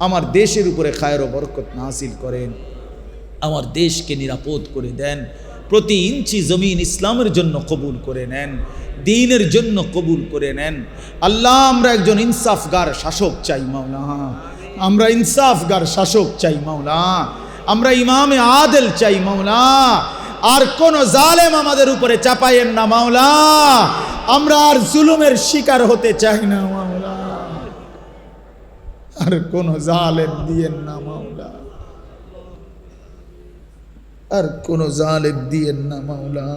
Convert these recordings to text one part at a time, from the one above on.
আমার দেশের উপরে খায়ের বরকত নাসিল করেন। আমার দেশকে নিরাপদ করে দেন। প্রতি ইঞ্চি জমিন ইসলামের জন্য কবুল করে নেন। দিনের জন্য কবুল করে নেন। আল্লাহ, আমরা একজন ইনসাফগার শাসক চাই মাওলা আমরা ইনসাফগার শাসক চাই মাওলা আমরা ইমামে আদেল চাই মাওলা আর কোন জালেম আমাদের উপরে চাপাইয়েন না মাওলা আমরা আর জুলুমের শিকার হতে চাই না আর কোন জালেম দিয়েন না মাওলা আর কোন জালেম দিয়েন না মাওলা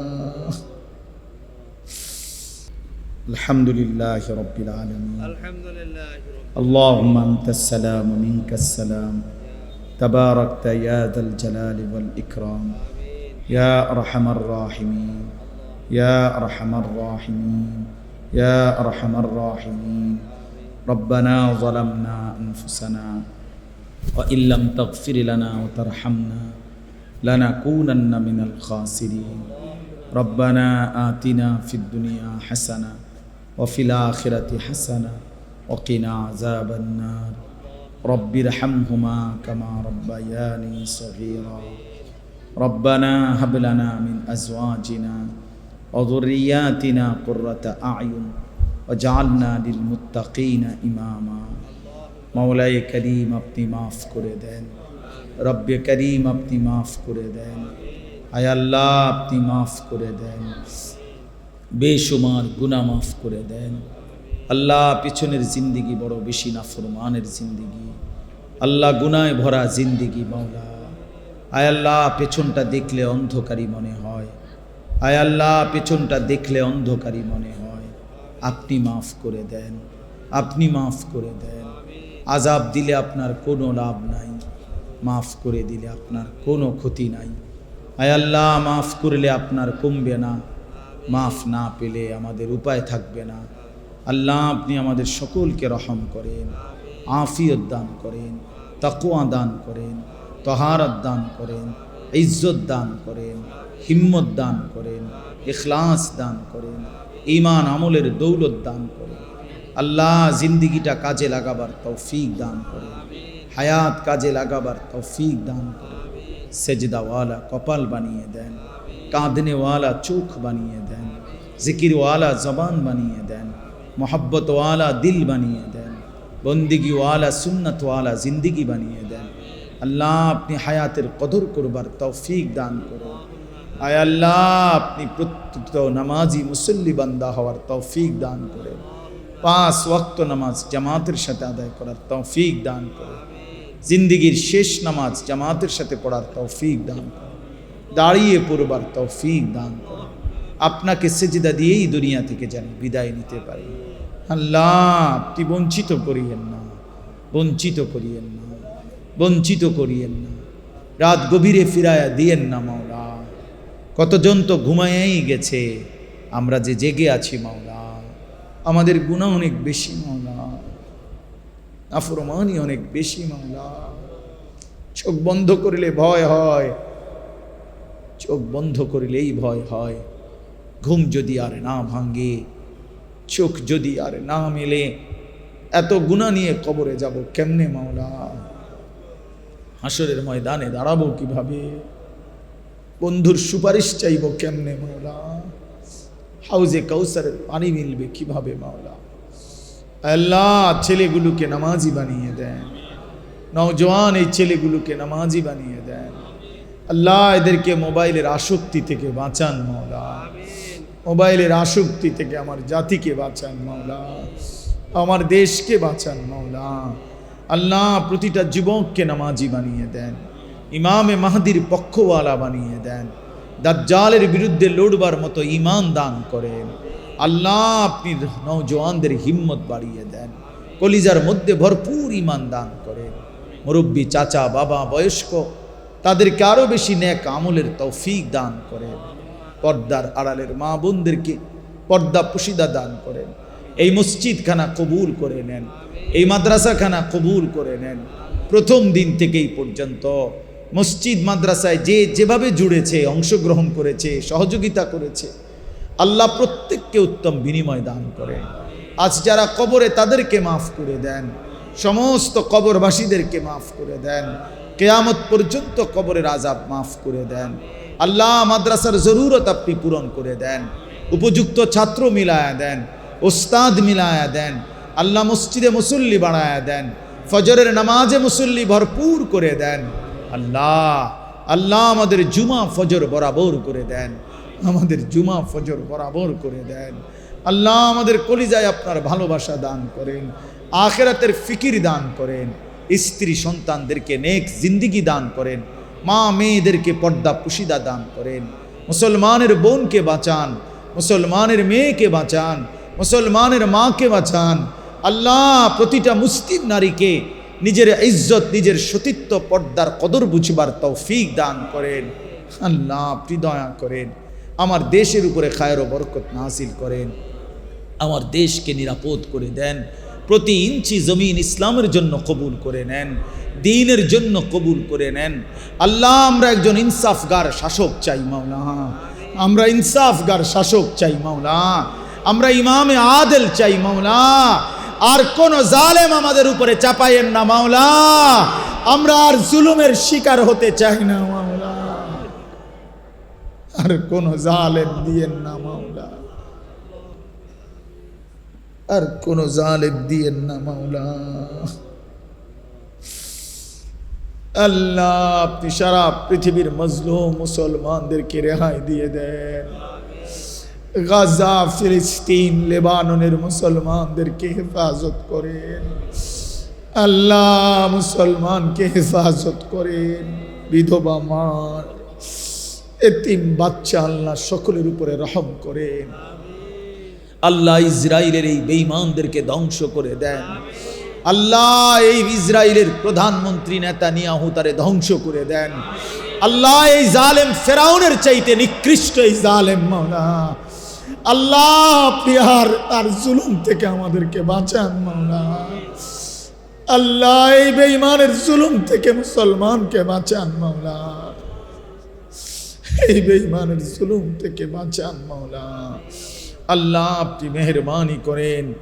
আলহামদুলিল্লাহ রব্বিল আলামিন الحمد لله رب اللهم انت السلام ومنك السلام تباركت يا ذا الجلال والاكرام يا ارحم الراحمين يا ارحم الراحمين يا ارحم الراحمين ربنا ظلمنا أنفسنا وإن لم تغفر لنا وترحمنا لنكونن من الخاسرين. ربنا آتنا في الدنيا حسنة وفي الآخرة حسنة وقنا عذاب النار. رب ارحمهما كما ربياني صغيرا. ربنا هب لنا من أزواجنا وذرياتنا قرة أعين জালনা লিল মুত্তাকিনা ইমামা মাওলায় করিম আপনি মাফ করে দেন। রব্বে করিম আপনি মাফ করে দেন। আয় আল্লাহ, আপনি মাফ করে দেন। বেসুমার গুণা মাফ করে দেন। আল্লাহ, পিছনের জিন্দিগি বড় বেশি নাফরমানের জিন্দিগি। আল্লাহ, গুনায় ভরা জিন্দিগি মাওলা। আয় আল্লাহ, পেছনটা দেখলে অন্ধকারী মনে হয়। আয় আল্লাহ, পেছনটা দেখলে অন্ধকারী মনে হয়। আপনি মাফ করে দেন, আপনি মাফ করে দেন। আজাব দিলে আপনার কোনো লাভ নাই, মাফ করে দিলে আপনার কোনো ক্ষতি নাই। আল্লাহ, মাফ করলে আপনার কমবে না, মাফ না পেলে আমাদের উপায় থাকবে না। আল্লাহ, আপনি আমাদের সকলকে রহম করেন, আফিয়ত দান করেন তাকুয়া দান করেন, তহারত দান করেন, ইজ্জত দান করেন, হিম্মত দান করেন, ইখলাস দান করেন। ইমান আমলের দৌলত দান করেন আল্লাহ জিন্দিগিটা কাজে লাগাবার তৌফিক দান করেন হায়াত কাজে লাগাবার তৌফিক দান করেন সেজদাওয়ালা কপাল বানিয়ে দেন। কাঁদনেওয়ালা চোখ বানিয়ে দেন। জিকিরওয়ালা জবান বানিয়ে দেন। মোহব্বতওয়ালা দিল বানিয়ে দেন। বন্দিগিওয়ালা সুন্নতওয়ালা জিন্দিগি বানিয়ে দেন। আল্লাহ আপনি হায়াতের কদর করবার তৌফিক দান করুন। আয় আল্লাহ, আপনি প্রত্যুত নামাজি মুসল্লি বান্দা হওয়ার তৌফিক দান করে পাঁচ ওয়াক্ত নামাজ জামাতের সাথে আদায় করার তৌফিক দান করে জিন্দিগির শেষ নামাজ জামাতের সাথে পড়ার তৌফিক দান করেন। দাঁড়িয়ে পড়বার তৌফিক দান করে আপনাকে সেজিদা দিয়েই দুনিয়া থেকে যেন বিদায় নিতে পারি। আল্লাহ, আপনি বঞ্চিত করিয়েন না, বঞ্চিত করিয়েন না, বঞ্চিত করিয়েন না। রাত গভীরে ফিরায়া দিয়েন না মাওলা কতজন তো ঘুমাইয়াই গেছে। আমরা যে জেগে আছি মাওলা, আমাদের গুণা অনেক বেশি মাওলা, নাফরমানি অনেক বেশি মাওলা। চোখ বন্ধ করলে ভয় হয়, চোখ বন্ধ করিলেই ভয় হয়। ঘুম যদি আর না ভাঙ্গে চোখ যদি আর না মেলে, এত গুণা নিয়ে কবরে যাব কেমনে মাওলা? হাসরের ময়দানে দাঁড়াবো কীভাবে? বন্ধুর সুপারিশ চাইব কেমনে, মাওলা? হাউজে কাউসারের পানি মিলবে কীভাবে, মাওলা? আল্লাহ, ছেলেগুলোকে নামাজি বানিয়ে দেন। নওজোয়ান, এই ছেলেগুলোকে নামাজি বানিয়ে দেন। আল্লাহ, এদেরকে মোবাইলের আসক্তি থেকে বাঁচান, মাওলা। মোবাইলের আসক্তি থেকে আমার জাতিকে বাঁচান, মাওলা। আমার দেশকে বাঁচান, মাওলা। আল্লাহ, প্রতিটা যুবককে নামাজি বানিয়ে দেন। ইমামে মাহাদির পক্ষওয়ালা বানিয়ে দেন। দাজ্জালের বিরুদ্ধে লড়বার মতো ইমান দান করেন। আল্লাহ আপনি নৌজওয়ানদের হিম্মত বাড়িয়ে দেন। কলিজার মধ্যে ভরপুর ইমান দান করেন। মুরব্বী চাচা, বাবা, বয়স্ক, তাদেরকে আরও বেশি ন্যাক আমলের তৌফিক দান করেন। পর্দার আড়ালের মা বোনদেরকে পর্দা পুশিদা দান করেন। এই মসজিদখানা কবুল করে নেন। এই মাদ্রাসাখানা কবুল করে নেন। প্রথম দিন থেকেই পর্যন্ত মসজিদ, মাদ্রাসায় যে যেভাবে জুড়েছে, অংশগ্রহণ করেছে, সহযোগিতা করেছে, আল্লাহ প্রত্যেককে উত্তম বিনিময় দান করেন আজ যারা কবরে তাদেরকে মাফ করে দেন, সমস্ত কবরবাসীদেরকে মাফ করে দেন, কেয়ামত পর্যন্ত কবরের আজাব মাফ করে দেন। আল্লাহ মাদ্রাসার জরুরত আপনি পূরণ করে দেন, উপযুক্ত ছাত্র মিলায়া দেন, ওস্তাদ মিলায়া দেন, আল্লাহ মসজিদে মুসল্লি বাড়ায়া দেন, ফজরের নামাজে মুসল্লি ভরপুর করে দেন। আল্লাহ আল্লাহ আমাদের জুমা ফজর বরাবর করে দেন। আমাদের জুমা ফজর বরাবর করে দেন। আল্লাহ আমাদের কলিজায় আপনার ভালোবাসা দান করেন, আখেরাতের ফিকির দান করেন, স্ত্রী সন্তানদেরকে নেক জিন্দিগি দান করেন, মা মেয়েদেরকে পর্দা পুশিদা দান করেন, মুসলমানের বোনকে বাঁচান, মুসলমানের মেয়েকে বাঁচান, মুসলমানের মাকে বাঁচান। আল্লাহ প্রতিটা মুসলিম নারীকে নিজের ইজ্জত, নিজের সতীত্ব পর্দার কদর বুঝবার তৌফিক দান করেন। আল্লাহ আপনি দয়া করেন। আমার দেশের উপরে খায়ের বরকত নাসিল করেন। আমার দেশকে নিরাপদ করে দেন। প্রতি ইঞ্চি জমিন ইসলামের জন্য কবুল করে নেন। দিনের জন্য কবুল করে নেন। আল্লাহ, আমরা একজন ইনসাফগার শাসক চাই, মাওলা। আমরা ইনসাফগার শাসক চাই, মাওলা। আমরা ইমামে আদেল চাই, মাওলা। আর কোন জালেম আমাদের উপরে চাপাইয়েন না, মাওলা। আমরা আর জুলুমের শিকার হতে চাই না, মাওলা। আর কোন জালেম দিয়েন না, মাওলা। আর কোন জালেম দিয়েন না, মাওলা। আল্লাহ, আপনি সারা পৃথিবীর মজলুম মুসলমানদেরকে রেহাই দিয়ে দেন। গাজা, ফিলিস্তিন, লেবাননের মুসলমানদেরকে হেফাজত করেন। আল্লাহ মুসলমানকে হেফাজত করেন, বিধবা মার, এতিম বাচ্চা আল্লাহ সকলের উপরে রহম করেন। আল্লাহ ইসরায়েলের এই বেঈমানদেরকে ধ্বংস করে দেন। আল্লাহ এই ইসরায়েলের প্রধানমন্ত্রী নেতা নিয়াহু তারে ধ্বংস করে দেন। আল্লাহ এই জালেম ফেরাউনের চাইতে নিকৃষ্ট এই জালেম মাওলা। আল্লাহ আপনি আর তার জুলুম থেকে আমাদেরকে বাঁচান, মাওলা। আল্লাহ এই জুলুম থেকে মুসলমানকে বাঁচান এই জুলুম থেকে বাঁচান আল্লাহ আপনি মেহরবানি করেন।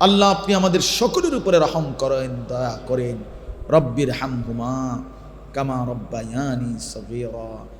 আল্লাহ আপনি আমাদের সকলের উপরে রহম করেন, দয়া করেন। রব্বির হামহুমা কামা রব্বায়ানি সগীরা।